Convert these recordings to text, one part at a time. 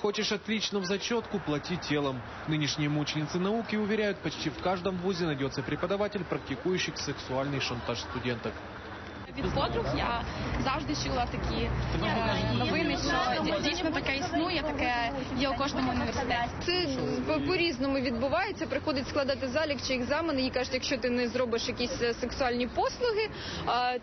Хочешь отлично в зачетку, плати телом. Нынешние мученицы науки уверяют, почти в каждом вузе найдется преподаватель, практикующий сексуальный шантаж студенток. Від подруг я завжди чула такі е, новини, що ді- дійсно таке існує, таке є у кожному університеті. Це по- по-різному відбувається. Приходить складати залік чи екзамен, і кажуть, якщо ти не зробиш якісь е, сексуальні послуги,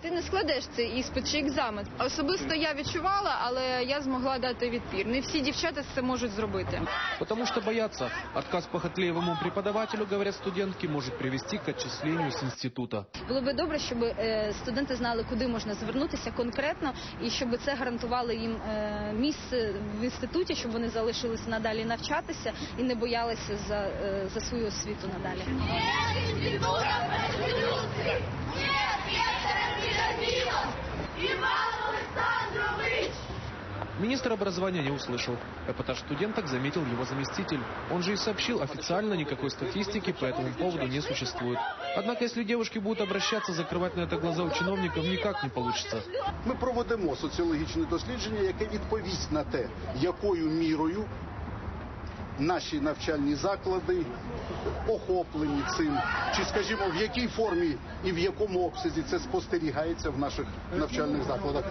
ти не складеш цей іспит чи екзамен. Особисто я відчувала, але я змогла дати відпір. Не всі дівчата це можуть зробити. Потому что боятся. Отказ похотливому преподавателю, говорят студентки, может привести к отчислению с института. Було би добре, щоб е, студенти знали, куди можна звернутися конкретно, і щоб це гарантувало їм е, місце в інституті, щоб вони залишилися надалі навчатися і не боялися за, е, за свою освіту надалі. Министр образования не услышал. Эпатаж студенток заметил его заместитель. Он же и сообщил, официально никакой статистики по этому поводу не существует. Однако, если девушки будут обращаться, закрывать на это глаза у чиновников никак не получится. Ми проведемо соціологічне дослідження, яке відповість на те, якою мірою наші навчальні заклади охоплені цим, чи, скажімо, в якій формі і в якому обсязі це спостерігається в наших навчальних закладах.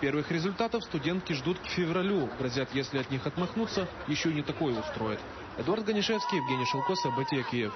Первых результатов студентки ждут к февралю. Грозят, если от них отмахнуться, еще и не такое устроят. Эдуард Ганишевский, Евгений Шелко, события Киев.